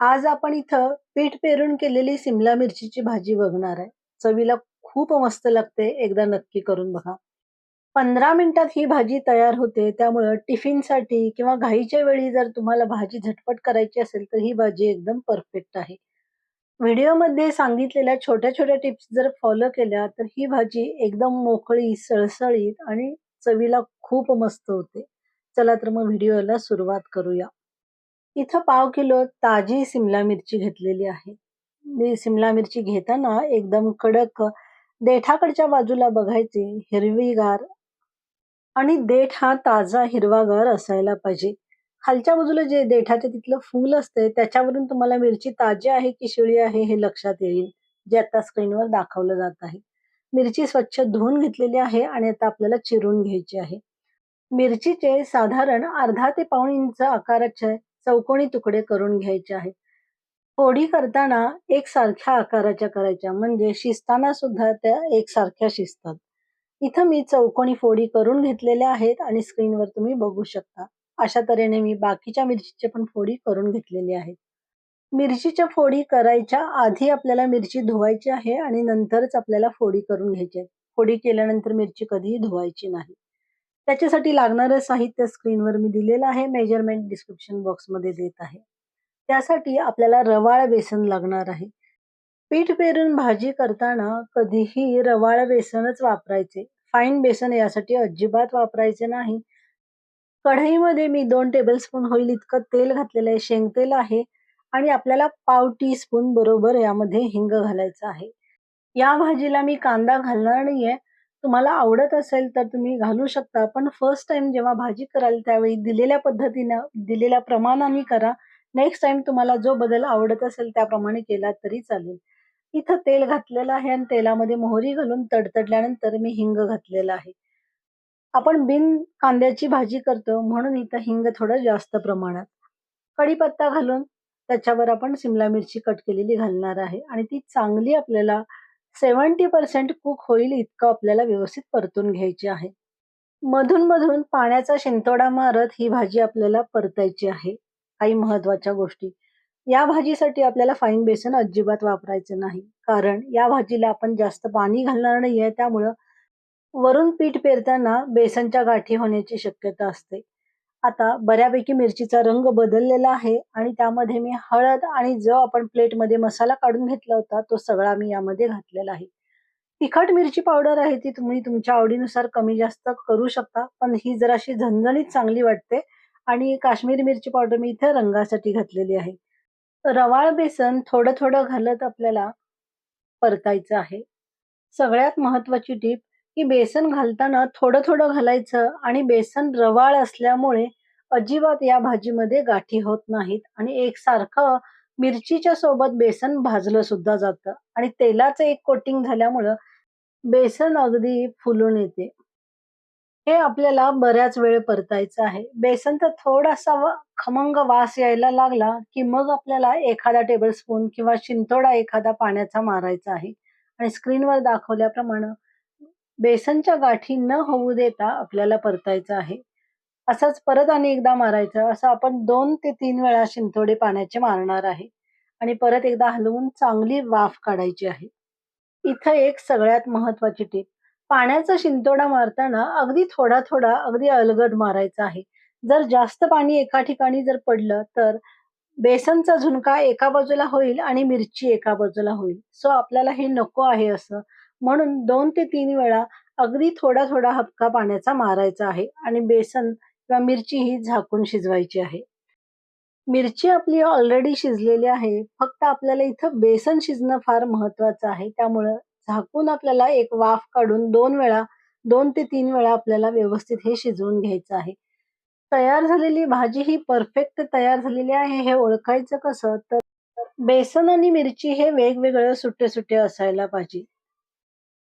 आज आपण इथं पीठ पेरून केलेली सिमला मिरचीची भाजी बघणार आहे. चवीला खूप मस्त लागते. एकदा नक्की करून बघा. 15 मिनिटात ही भाजी तयार होते. त्यामुळं टिफिनसाठी किंवा घाईच्या वेळी जर तुम्हाला भाजी झटपट करायची असेल, तर ही भाजी एकदम परफेक्ट आहे. व्हिडिओमध्ये सांगितलेल्या छोट्या-छोट्या टिप्स जर फॉलो केल्या, तर ही भाजी एकदम मोकळी, सळसळीत आणि चवीला खूप मस्त होते. चला तर मग व्हिडिओला सुरुवात करूया. इथं पाव किलो ताजी सिमला मिरची घेतलेली आहे. मी सिमला मिरची घेताना एकदम कडक देठाकडच्या बाजूला बघायची, हिरवीगार आणि देठ हा ताजा हिरवागार असायला पाहिजे. खालच्या बाजूला जे देठाचे तिथलं फूल असते त्याच्यावरून तुम्हाला मिरची ताजी आहे की शिळी आहे हे लक्षात येईल, जे आता स्क्रीनवर दाखवलं जात आहे. मिरची स्वच्छ धुवून घेतलेली आहे आणि आता आपल्याला चिरून घ्यायची आहे. मिरचीचे साधारण अर्धा ते पाऊण इंच आकाराचे चौकोनी तुकडे करून घ्यायचे आहेत. फोडी करताना एकसारख्या आकाराच्या करायच्या म्हणजे शिजताना सुद्धा त्या एकसारख्या शिजतात. इथं मी चौकोनी फोडी करून घेतलेल्या आहेत आणि स्क्रीनवर तुम्ही बघू शकता. अशा तऱ्हेने मी बाकीच्या मिरचीचे पण फोडी करून घेतलेली आहेत. मिरचीच्या फोडी करायच्या आधी आपल्याला मिरची धुवायची आहे आणि नंतरच आपल्याला फोडी करून घ्यायची आहे. फोडी केल्यानंतर मिरची कधीही धुवायची नाही. त्याच्यासाठी लागणारं साहित्य स्क्रीनवर मी दिलेलं आहे. मेजरमेंट डिस्क्रिप्शन बॉक्समध्ये देत आहे. त्यासाठी आपल्याला रवाळ बेसन लागणार आहे. पीठ पेरून भाजी करताना कधीही रवाळ बेसनच वापरायचे. फाईन बेसन यासाठी अजिबात वापरायचे नाही. कढईमध्ये मी दोन टेबलस्पून होईल इतकं तेल घातलेलं आहे. शेंगतेल आहे आणि आपल्याला पाव टीस्पून बरोबर यामध्ये हिंग घालायचं आहे. या भाजीला मी कांदा घालणार नाहीये. तुम्हाला आवडत असेल तर तुम्ही घालू शकता. पण फर्स्ट टाइम जेव्हा भाजी कराल त्यावेळी दिलेल्या पद्धतीनं, दिलेल्या प्रमाणाने करा. नेक्स्ट टाइम तुम्हाला जो बदल आवडत असेल त्याप्रमाणे केला तरी चालेल. इथं तेल घातलेलं आहे आणि तेलामध्ये मोहरी घालून तडतडल्यानंतर मी हिंग घातलेला आहे. आपण बिन कांद्याची भाजी करतो म्हणून इथं हिंग थोडं जास्त प्रमाणात. कढीपत्ता घालून त्याच्यावर आपण सिमला मिरची कट केलेली घालणार आहे आणि ती चांगली आपल्याला 70% कुक होईल इतकं आपल्याला व्यवस्थित परतून घ्यायची आहे. मधून-मधून पाण्याचा शिंतोडा मारत ही भाजी आपल्याला परतायची आहे. काही महत्त्वाच्या गोष्टी. या भाजीसाठी आपल्याला फाईन बेसन अजिबात वापरायचं नाही. कारण या भाजीला आपण जास्त पाणी घालणार नाहीये त्यामुळं वरून पीठ पेरताना बेसनच्या गाठी होण्याची शक्यता असते. आता बऱ्यापैकी मिरचीचा रंग बदललेला आहे आणि त्यामध्ये मी हळद आणि जो आपण प्लेटमध्ये मसाला काढून घेतला होता तो सगळा मी यामध्ये घातलेला आहे. तिखट मिरची पावडर आहे ती तुम्ही तुमच्या आवडीनुसार कमी जास्त करू शकता. पण ही जराशी झणझणीत चांगली वाटते आणि काश्मीरी मिरची पावडर मी इथे रंगासाठी घातलेली आहे. रवाळ बेसन थोडं-थोडं घालत आपल्याला परतायचं आहे. सगळ्यात महत्वाची टीप की बेसन घालताना थोडं-थोडं घालायचं आणि बेसन रवाळ असल्यामुळे अजिबात या भाजीमध्ये गाठी होत नाहीत आणि एकसारखं मिरचीच्या सोबत बेसन भाजलं सुद्धा जातं आणि तेलाचं एक कोटिंग झाल्यामुळं बेसन अगदी फुलून येते. हे आपल्याला बऱ्याच वेळ परतायचं आहे. बेसन तर थोडासा खमंग वास यायला लागला, की मग आपल्याला एखादा टेबलस्पून किंवा शिंतोडा एखादा पाण्याचा मारायचा आहे आणि स्क्रीनवर दाखवल्याप्रमाणे बेसनच्या गाठी न होऊ देता आपल्याला परतायचं आहे. असंच परत आणि एकदा मारायचं. असं आपण दोन ते तीन वेळा शिंतोडे पाण्याचे मारणार आहे आणि परत एकदा हलवून चांगली वाफ काढायची आहे. इथं एक सगळ्यात महत्त्वाची टीप पाण्याचा शिंतोडा मारताना अगदी थोडा-थोडा, अगदी अलगद मारायचा आहे. जर जास्त पाणी एका ठिकाणी जर पडलं तर बेसनचा झुणका एका बाजूला होईल आणि मिरची एका बाजूला होईल. सो आपल्याला हे नको आहे असं. म्हणून दोन ते तीन वेळा अगदी थोडा-थोडा हपका पाण्याचा मारायचा आहे आणि बेसन किंवा मिरची ही झाकून शिजवायची आहे. मिरची आपली ऑलरेडी शिजलेली आहे. फक्त आपल्याला इथं बेसन शिजणं फार महत्वाचं आहे. त्यामुळं झाकून आपल्याला एक वाफ काढून दोन वेळा दोन ते तीन वेळा आपल्याला व्यवस्थित हे शिजवून घ्यायचं आहे. तयार झालेली भाजी ही परफेक्ट तयार झालेली आहे हे ओळखायचं कसं? तर बेसन आणि मिरची हे वेगवेगळं सुटे-सुटे असायला पाहिजे.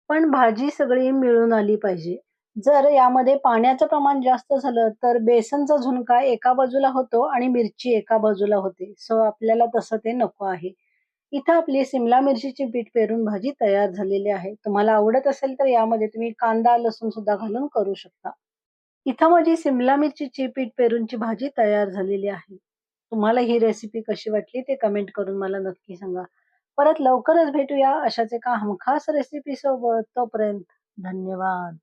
पण भाजी सगळी मिळून आली पाहिजे. जर यामध्ये पाण्याचं प्रमाण जास्त झालं तर बेसनचा झुणका एका बाजूला होतो आणि मिरची एका बाजूला होते. सो आपल्याला तसं ते नको आहे. इथं आपली सिमला मिरचीची पीठ पेरून भाजी तयार झालेली आहे. तुम्हाला आवडत असेल तर यामध्ये तुम्ही कांदा, लसूण सुद्धा घालून करू शकता. इथं माझी सिमला मिरचीची पीठ पेरूनची भाजी तयार झालेली आहे. तुम्हाला ही रेसिपी कशी वाटली ते कमेंट करून मला नक्की सांगा. परत लवकरच भेटूया अशाच एका हमखास रेसिपी सोबत. तोपर्यंत धन्यवाद.